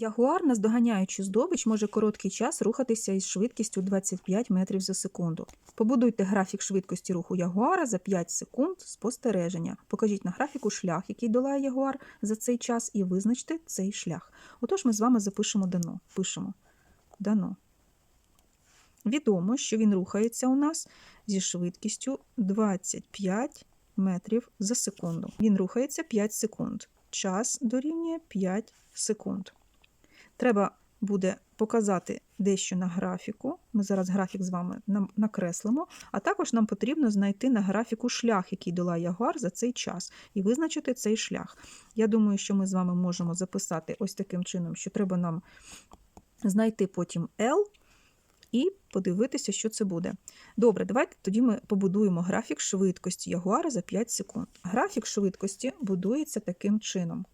Ягуар, наздоганяючи здобич, може короткий час рухатися із швидкістю 25 метрів за секунду. Побудуйте графік швидкості руху ягуара за 5 секунд спостереження. Покажіть на графіку шлях, який долає ягуар за цей час, і визначте цей шлях. Отож, ми з вами запишемо дано. Пишемо дано. Відомо, що він рухається у нас зі швидкістю 25 метрів за секунду. Він рухається 5 секунд. Час дорівнює 5 секунд. Треба буде показати дещо на графіку. Ми зараз графік з вами накреслимо, а також нам потрібно знайти на графіку шлях, який долає ягуар за цей час, і визначити цей шлях. Я думаю, що ми з вами можемо записати ось таким чином, що треба нам знайти потім L і подивитися, що це буде. Добре, давайте тоді ми побудуємо графік швидкості ягуара за 5 секунд. Графік швидкості будується таким чином.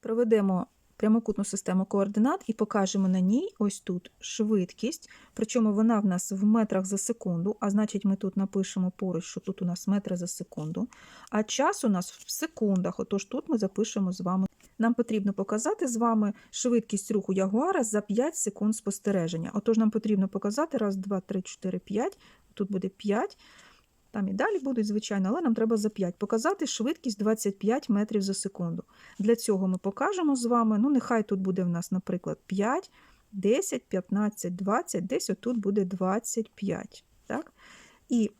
Проведемо прямокутну систему координат і покажемо на ній ось тут швидкість, причому вона в нас в метрах за секунду, а значить ми тут напишемо поруч, що тут у нас метри за секунду, а час у нас в секундах, отож тут ми запишемо з вами. Нам потрібно показати з вами швидкість руху ягуара за 5 секунд спостереження. Отож, нам потрібно показати раз, два, три, чотири, п'ять. Тут буде 5. Там і далі будуть, звичайно, але нам треба за 5 показати швидкість 25 метрів за секунду. Для цього ми покажемо з вами, ну, нехай тут буде в нас, наприклад, 5, 10, 15, 20, десь отут буде 25. Так? І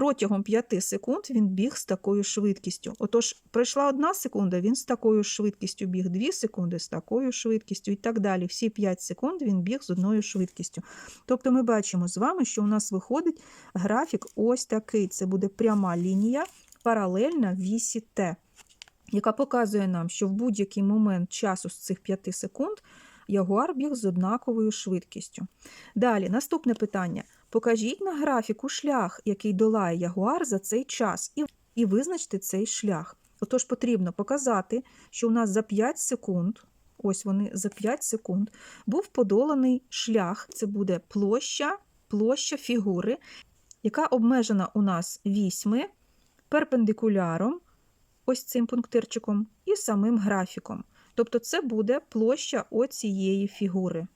протягом 5 секунд він біг з такою швидкістю. Отож, пройшла одна секунда, він з такою швидкістю біг 2 секунди, з такою швидкістю і так далі. Всі 5 секунд він біг з одною швидкістю. Тобто ми бачимо з вами, що у нас виходить графік ось такий. Це буде пряма лінія, паралельна вісі Т, яка показує нам, що в будь-який момент часу з цих 5 секунд ягуар біг з однаковою швидкістю. Далі, наступне питання. Покажіть на графіку шлях, який долає ягуар за цей час, і, визначте цей шлях. Отож, потрібно показати, що у нас за 5 секунд, ось вони за 5 секунд, був подоланий шлях. Це буде площа, площа фігури, яка обмежена у нас вісьми, перпендикуляром, ось цим пунктирчиком, і самим графіком. Тобто це буде площа оцієї фігури.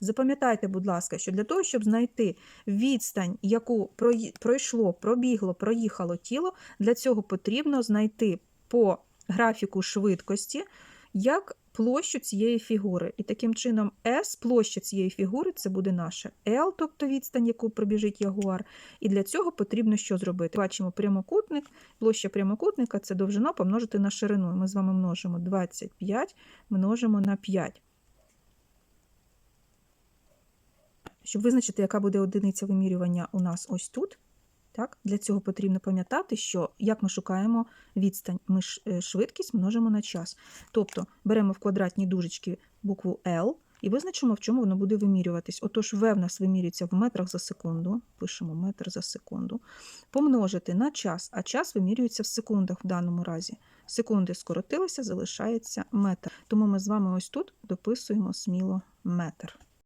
Запам'ятайте, будь ласка, що для того, щоб знайти відстань, яку пройшло, пробігло, проїхало тіло, для цього потрібно знайти по графіку швидкості як площу цієї фігури. І таким чином S, площа цієї фігури, це буде наша L, тобто відстань, яку пробіжить ягуар. І для цього потрібно що зробити? Бачимо прямокутник, площа прямокутника це довжина помножити на ширину. Ми з вами множимо 25, множимо на 5. Щоб визначити, яка буде одиниця вимірювання у нас ось тут, так, для цього потрібно пам'ятати, що як ми шукаємо відстань, ми е, швидкість множимо на час. Тобто беремо в квадратній дужечці букву L і визначимо, в чому воно буде вимірюватись. Отож, V в нас вимірюється в метрах за секунду, пишемо метр за секунду, помножити на час, а час вимірюється в секундах в даному разі. Секунди скоротилися, залишається метр. Тому ми з вами ось тут дописуємо сміло метр.